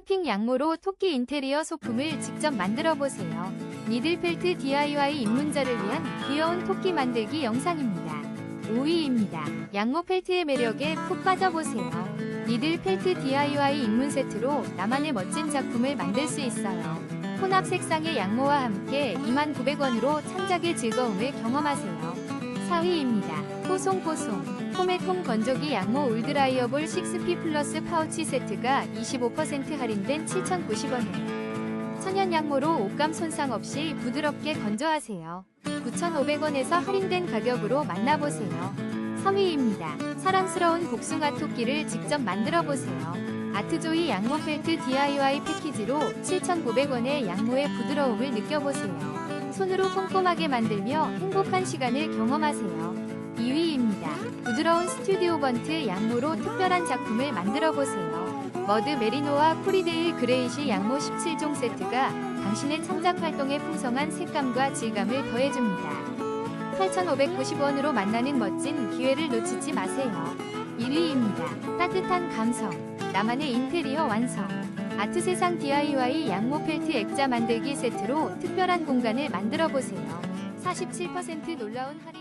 핫핑 양모로 토끼 인테리어 소품을 직접 만들어 보세요. 니들펠트 DIY 입문자를 위한 귀여운 토끼 만들기 영상입니다. 5위입니다. 양모 펠트의 매력에 푹 빠져보세요. 니들 펠트 DIY 입문 세트로 나만의 멋진 작품을 만들 수 있어요. 혼합 색상의 양모와 함께 29,900원으로 창작의 즐거움을 경험하세요. 4위입니다. 뽀송뽀송 포메통 건조기 양모 울드라이어볼 6P 플러스 파우치 세트가 25% 할인된 7,090원에 천연 양모로 옷감 손상 없이 부드럽게 건조하세요. 9,500원에서 할인된 가격으로 만나보세요. 3위입니다. 사랑스러운 복숭아 토끼를 직접 만들어 보세요. 아트조이 양모 펠트 DIY 패키지로 7,900원의 양모의 부드러움을 느껴보세요. 손으로 꼼꼼하게 만들며 행복한 시간을 경험하세요. 2위입니다. 부드러운 스튜디오 번트 양모로 특별한 작품을 만들어 보세요. 머드 메리노와 코리데일 그레이시 양모 17종 세트가 당신의 창작 활동에 풍성한 색감과 질감을 더해줍니다. 8,590원으로 만나는 멋진 기회를 놓치지 마세요. 1위입니다. 따뜻한 감성, 나만의 인테리어 완성. 아트세상 DIY 양모 펠트 액자 만들기 세트로 특별한 공간을 만들어 보세요. 47% 놀라운 할인